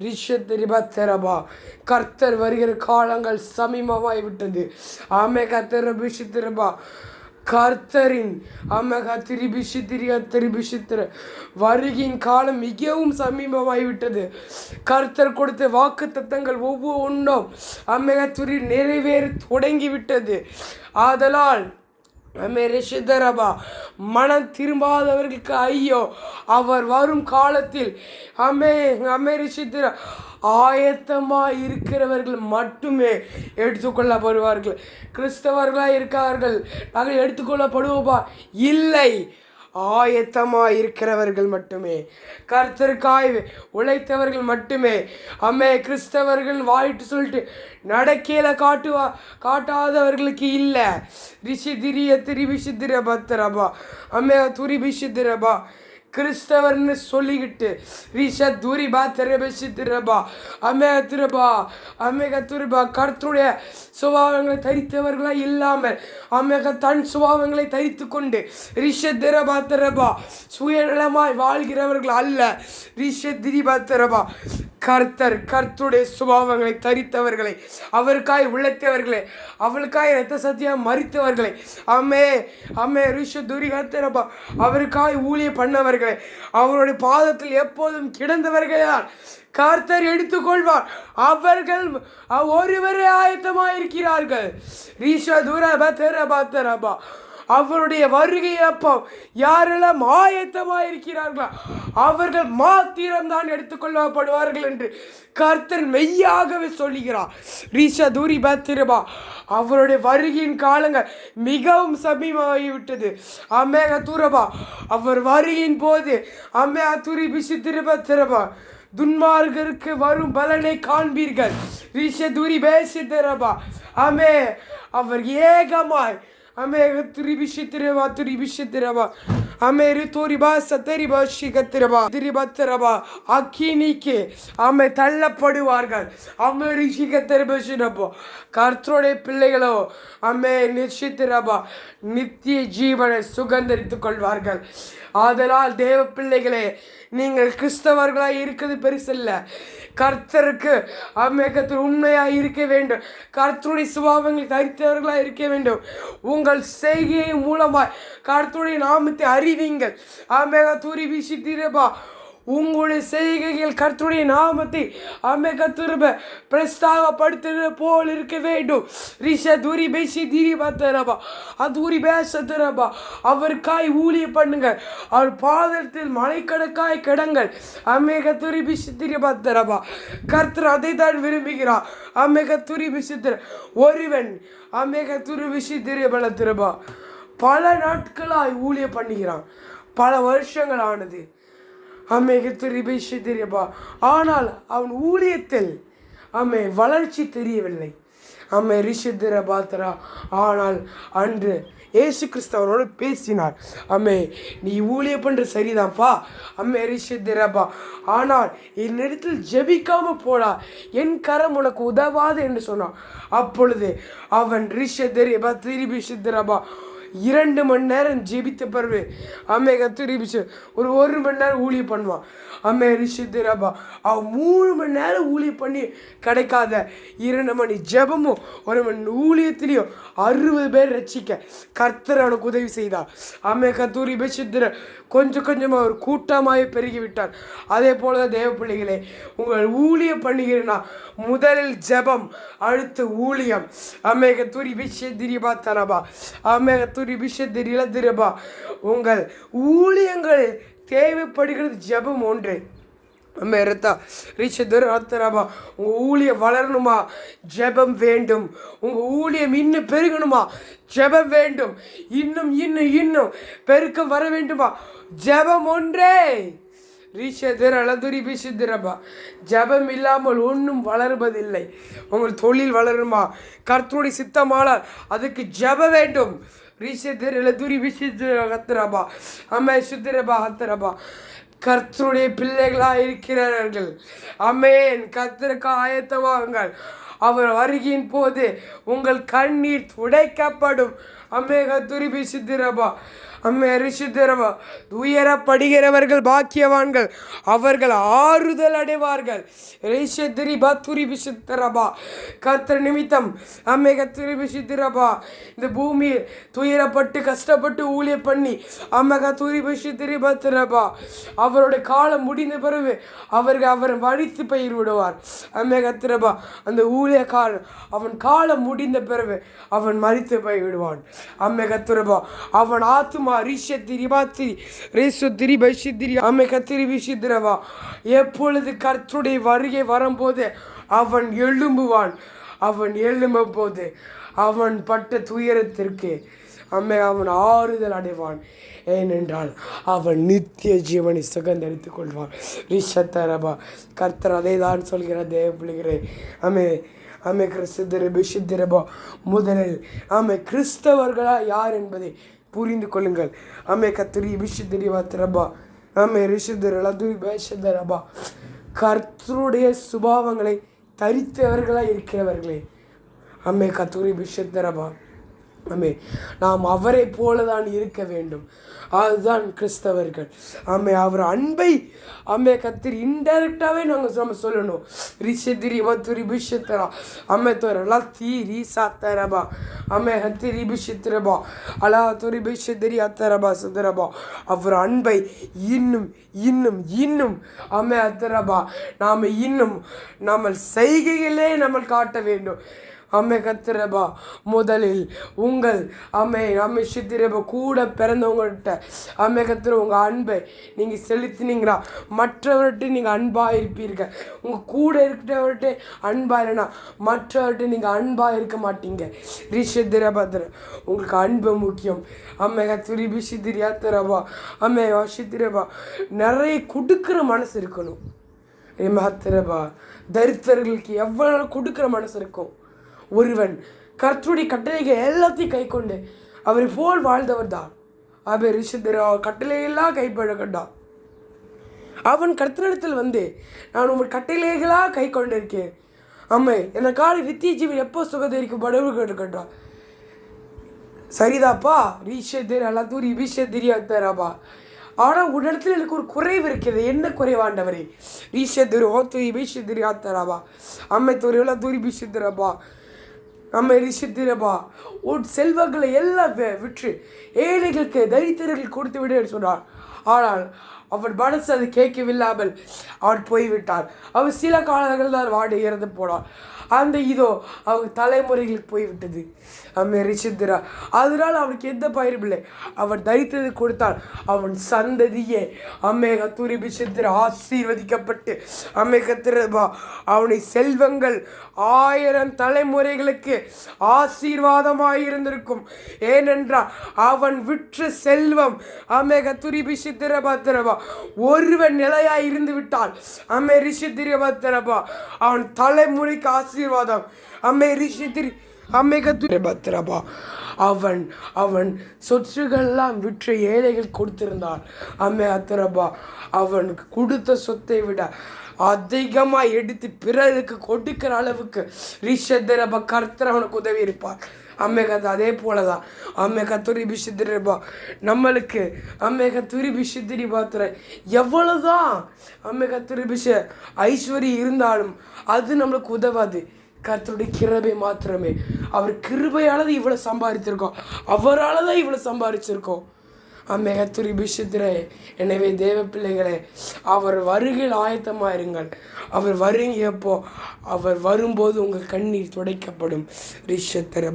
ரிஷத்திரிபத்தரபா கர்த்தர் வருகிற காலங்கள் சமீபமாய் விட்டது. ஆமே கர்த்தர் ரிஷத்திரபா கர்த்தரின் அமக திரிபிஷி திரிபிஷித்திர வருகின் காலம் மிகவும் சமீபமாகிவிட்டது கர்த்தர் கொடுத்த வாக்கு தத்தங்கள் ஒவ்வொன்றும் அமக துரி நிறைவேறி தொடங்கிவிட்டது ஆதலால் அமெரிஷிதரபா மனம் திரும்பாதவர்களுக்கு ஐயோ அவர் வரும் காலத்தில் அமே அமெரிஷிதர ஆயத்தமாக இருக்கிறவர்கள் மட்டுமே எடுத்துக்கொள்ளப்படுவார்கள். கிறிஸ்தவர்களாக இருக்கார்கள். நாங்கள் எடுத்துக்கொள்ளப்படுவோமா? இல்லை. ஆயத்தமாக இருக்கிறவர்கள் மட்டுமே. கர்த்தருக்காய் உழைத்தவர்கள் மட்டுமே. அம்மே கிறிஸ்தவர்கள் வாயிட்டு சொல்லிட்டு நடக்கையில் காட்டுவா காட்டாதவர்களுக்கு இல்லை. ரிஷி திரிய திரிபிஷித்திர பத்திரபா அம்மே துரிபிஷித்திரபா. கிறிஸ்தவர்னு சொல்லிக்கிட்டு. ரிஷ தூரிபா திரபிஷி திரபா அமே திருபா அமேக துரிபா கருத்துடைய சுபாவங்களை தரித்தவர்களாக இல்லாமல் அமேக தன் சுபாவங்களை தரித்து கொண்டு ரிஷ திரபா திரபா சுயநலமாய் வாழ்கிறவர்கள் அல்ல. ரிஷ திரிபா திரபா. கர்த்தர் கர்த்தருடைய சுபாவங்களை தரித்தவர்களை அவருக்காய் உழைத்தவர்களை அவளுக்காய் ரத்த சத்தியம் மறித்தவர்களை அம்மே அம்மே ரிஷ துரி கர்த்தரப்பா அவருக்காய் ஊழிய பண்ணவர்களை அவருடைய பாதத்தில் எப்போதும் கிடந்தவர்களால் கர்த்தர் எடுத்துக்கொள்வார். அவர்கள் ஒருவரே ஆயத்தமாயிருக்கிறார்கள். ரீஷ துரப தெரபா தெரபா. அவருடைய வருகை அப்போ யாரெல்லாம் ஆயத்தமாக இருக்கிறார்களோ அவர்கள் மாத்திரம்தான் எடுத்துக்கொள்ளப்படுவார்கள் என்று கர்த்தர் மெய்யாகவே சொல்லுகிறார். ரீஷா தூரி பத்திரமா அவருடைய வருகையின் காலங்கள் மிகவும் சமீபமாகிவிட்டது. அம்மேக தூரபா அவர் வருகையின் போது அம்மே துரி பிசு திருப திரபா துன்மார்கருக்கு வரும் பலனை காண்பீர்கள். ரிஷ துரி பேசி திரபா அமே அவர் ஏகமாய் Omega 3 bir şey tere va 3 bir va. ஆமே ritoriba சத்தரிபா shikatireba திரிபத்திரபா அக்கினிக்கு அம்மை தள்ளப்படுவார்கள் அம்மை ரிஷிகத்திரபோ கர்த்தருடைய பிள்ளைகளோ ஆமே நிச்சித்திரபா நித்திய ஜீவனை சுகந்தரித்துக் கொள்வார்கள் ஆதலால் தேவ பிள்ளைகளே நீங்கள் கிறிஸ்தவர்களாக இருக்கிறது பெருசல்ல கர்த்தருக்கு அமேகத்தில் உண்மையாக இருக்க வேண்டும் கர்த்தருடைய சுபாவங்களை தரித்தவர்களாக இருக்க வேண்டும் உங்கள் செய்கையின் மூலமாய் கர்த்தருடைய நாமத்தை அறி நீங்கள் ஆமேக தூரி வீசி உங்களுடைய செய்கைகள் கர்த்தருடைய நாமத்தை அம்மே திரும்ப பிரஸ்தாகப்படுத்துகிற போல் இருக்க வேண்டும். ரிஷ தூரி பேசி திரி பத்தரபா அதுரி தரபா அவருக்காய் ஊழிய பண்ணுங்க அவர் பாதத்தில் மலைக்கணக்காய் கிடங்கள். அம்மே துரி பிசி திரி பார்த்தரபா கர்த்தர் அதை தான் விரும்புகிறார். அம்மே கத்துரி பிசித்திர ஒருவன் அம்மே துரு பிசி திரிய பலத்திரபா பல நாட்களாய் ஊழிய பண்ணுகிறான். பல வருஷங்கள் ஆனது. அம்மைக்கு திரிபிஷி தெரியப்பா ஆனால் அவன் ஊழியத்தில் அம்மை வளர்ச்சி தெரியவில்லை. அம்மை ரிஷித்திர பாத்திரா ஆனால் அன்று ஏசு கிறிஸ்தவனோடு பேசினார். அம்மே நீ ஊழிய பண்ணுற சரிதான்ப்பா. அம்மே ரிஷித்திரப்பா ஆனால் என்னிடத்தில் ஜெபிக்காம போடா. என் கரம் உனக்கு உதவாது என்று சொன்னான். அப்பொழுது அவன் ரிஷத்திரபா திருபி சித்திரபா இரண்டு மணி நேரம் ஜெபித்த பிறகு அம்மே கத்திரிபிச்சு ஒரு ஒரு மணி நேரம் ஊழிய பண்ணுவான் அம்மே ரிஷித்திரபா அவன் மூணு மணி நேரம் ஊழிய பண்ணி கிடைக்காத இரண்டு மணி ஜெபமும் ஒரு மணி ஊழியத்திலையும் அறுபது பேர் ரசிக்க கர்த்தர் அவனுக்கு உதவி செய்தார். அம்மே கத்தூரி பிசித்திர கொஞ்சம் கொஞ்சமாக ஒரு கூட்டமாக பெருகி விட்டார் அதே போல தான் தேவ பிள்ளைகளே உங்கள் ஊழியம் பண்ணுகிறேன்னா முதலில் ஜெபம் அடுத்து ஊழியம். அம்மேக துரி விஷய திரிபா. தரபா அம்மேக துரி விஷய தெரியல திருபா. உங்கள் ஊழியங்கள் தேவைப்படுகிறது ஜெபம் ஒன்று. நம்ம இருத்தா ரீச்சதர் ஆத்தராபா உங்கள் ஊழியம் வளரணுமா? ஜெபம் வேண்டும். உங்கள் ஊழியம் இன்னும் பெருகணுமா? ஜெபம் வேண்டும். இன்னும் இன்னும் இன்னும் பெருக்கம் வர வேண்டுமா? ஜெபம் ஒன்றே. ரீஷதர் அலதுரி பிசித்திரபா ஜபம் இல்லாமல் ஒன்றும் வளருவதில்லை. உங்கள் தொழில் வளருமா? கர்த்தருடைய சித்தமானால் அதுக்கு ஜப வேண்டும். ரீஷதர் அலதுரி பிசித்திர ஹத்திரபா அம்மா சுத்திரபா ஹத்திரபா கர்த்தருடைய பிள்ளைகளாக இருக்கிறார்கள். அமேன் கர்த்தருக்கு ஆயத்தமாகுங்கள் அவர் வருகையின் போது உங்கள் கண்ணீர் துடைக்கப்படும். அமேக துரிபி சித்திரபா அம்மே ரிஷித்திரவா உயரப்படுகிறவர்கள் பாக்கியவான்கள். அவர்கள் ஆறுதல் அடைவார்கள். ரிஷத்திரி பத்துரி விசித்திரபா கர்த்தர் நிமித்தம் அம்மே கத்திரி விசித்திரபா இந்த பூமி துயரப்பட்டு கஷ்டப்பட்டு ஊழிய பண்ணி அம்மை கத்துரி விசித்திரி பத்திரபா. அவரோட காலம் முடிந்த பிறகு அவர்கள் அவர் வழித்து பயிர் விடுவார். அம்மே கத்திரபா அந்த ஊழிய காலம் அவன் காலம் முடிந்த பிறகு அவன் மறித்து போய் விடுவான் அம்மே கத்திரபா அவன் ஆத்துமா ரிஷத்திரி பாத்திரி ரேசுத்திரி பைஷித்திரி அமை கத்திரி விஷித்திரவா எப்பொழுது கர்த்துடைய வருகை வரும்போது அவன் எழும்புவான். அவன் எழும்பும் போது அவன் பட்ட துயரத்திற்கு அம்மை அவன் ஆறுதல் அடைவான். ஏனென்றால் அவன் நித்திய ஜீவனை சுகந்தரித்துக் கொள்வான். ரிஷத்தரபா கர்த்தர் அதை தான் சொல்கிற தேவ பிள்ளைகிறே அமே அமே கிறிஸ்திர பிஷித்திரபா முதலில் ஆமை கிறிஸ்தவர்களா யார் என்பதை புரிந்து கொள்ளுங்கள். அமே கத்திரி விஷுதிரி திரபா அமே ரிஷிதர் லதுரி பேஷதரபா கர்த்தருடைய சுபாவங்களை தரித்தவர்களாக இருக்கிறவர்களே. அம்மே கத்தூரி பிஷத்தரபா அம்மே நாம் அவரை போல தான் இருக்க வேண்டும். அதுதான் கிறிஸ்தவர்கள். அம்மே அவர் அன்பை அம்மே கத்திரி இன்டைரக்டாகவே நாங்கள் நம்ம சொல்லணும். ரிஷதிரி மத்துரி பிஷத்தரா அம்மே தோர லத்தி அமே தரபா ஹத்திரி அலா துரி பிஷத்திரி அத்தரபா சுதரபா அவர் அன்பை இன்னும் இன்னும் இன்னும் அமே அத்தரபா நாம் இன்னும் நம்ம செய்கைகளே நம்ம காட்ட வேண்டும். அம்மே கத்திரபா முதலில் உங்கள் அம்மை அம்மை சித்திரபா கூட பிறந்தவங்கள்ட்ட அம்மை கத்திர உங்கள் அன்பை நீங்கள் செலுத்தினீங்களா? மற்றவர்கிட்ட நீங்கள் அன்பாக இருப்பீர்கள். உங்கள் கூட இருக்கிறவர்கிட்ட அன்பாக இல்லைனா மற்றவர்கிட்ட நீங்கள் அன்பாக இருக்க மாட்டீங்க. ரிஷித்திரபத்திர உங்களுக்கு அன்பு முக்கியம். அம்மை கத்திரி பிஷித்திரியா திரபா அம்மை வசித்திரபா நிறைய கொடுக்குற மனசு இருக்கணும். மத்திரபா தரித்திரர்களுக்கு எவ்வளோ கொடுக்குற மனசு இருக்கும்? ஒருவன் கர்த்தருடைய கட்டளைகள் எல்லாத்தையும் கை கொண்டு அவரை போல் வாழ்ந்தவர் தான். அவர் ரிஷிதர் கட்டளையெல்லாம் கைப்பழக்கண்டான் அவன் கர்த்தரிடத்தில் வந்து நான் உங்கள் கட்டளைகளாக கை கொண்டிருக்கேன் அம்மை எனக்கான நித்திய ஜீவன் எப்போ சுகதரிக்கும் படவுகள் இருக்கட்டான் சரிதாப்பா. ரீஷேதர் அல்லது ரிபிஷேதிரியாத்தராப்பா ஆனால் உன்னிடத்தில் எனக்கு ஒரு குறைவு இருக்கிறது. என்ன குறைவாண்டவரே ரீஷேதர் ஓத்து இபிஷேதிரியாத்தராபா அம்மை தொழிலா தூரி பிஷித்திரப்பா நம்ம ரிஷித்திரபா உன் செல்வங்களை எல்லாம் விற்று ஏழைகளுக்கு தரித்திரர்கள் கொடுத்து விடு சொன்னார். ஆனால் அவர் மனசு அது கேட்கவில்லாமல் அவர் போய்விட்டார் அவர் சில காலங்கள் தான் வாடி இறந்து போனார் அந்த இதோ அவங்க தலைமுறைகளுக்கு போய்விட்டது. அம்மே ரிஷித்திரா. அதனால் அவனுக்கு எந்த பயிரும் இல்லை. அவன் தரித்தது கொடுத்தான். அவன் சந்ததியே. அம்மே கத்தூரி பிஷத்திர ஆசீர்வதிக்கப்பட்டு. அம்மே கத்திரபா அவனை செல்வங்கள் ஆயிரம் தலைமுறைகளுக்கு ஆசீர்வாதமாக இருந்திருக்கும். ஏனென்றால் அவன் விற்ற செல்வம் அம்மே கத்துரி பிஷித்திரபா திரபா ஒருவன் நிலையாக இருந்து விட்டான் அம்மே ரிஷித்திரபா திரபா அவன் தலைமுறைக்கு ஆசீர்வாதம். அம்மை ரிஷித்திரி அம்மைகத்துரை பத்திரபா அவன் அவன் சொத்துக்கள்லாம் விற்ற ஏழைகள் கொடுத்திருந்தான் அம்மே அத்திரபா அவன் கொடுத்த சொத்தை விட அதிகமாக எடுத்து பிறருக்கு கொடுக்கிற அளவுக்கு ரிஷத்திரப கர்த்தர் அவனுக்கு உதவி இருப்பார் அம்மே கத்து அதே போல தான் அம்மே கத்துரி பிஷித்திரிபா நம்மளுக்கு அம்மே கத்துரி பிஷித்திரி பாத்திர எவ்வளோதான் அம்மே கத்துரி பிஷ ஐஸ்வரி இருந்தாலும் அது நம்மளுக்கு உதவாது. கர்த்தருடைய கிருபை மாத்திரமே. அவர் கிருபையால் தான் இவ்வளோ சம்பாதிச்சிருக்கோம் அவரால் தான் இவ்வளோ சம்பாதிச்சிருக்கோம் அம்மெகத்துரி பிஷுத்திரே எனவே தேவ பிள்ளைகளே அவர் வருகையில் ஆயத்தமாக இருங்கள் அவர் வருங்கியப்போ அவர் வரும்போது உங்கள் கண்ணீர் துடைக்கப்படும். ரிஷத்திர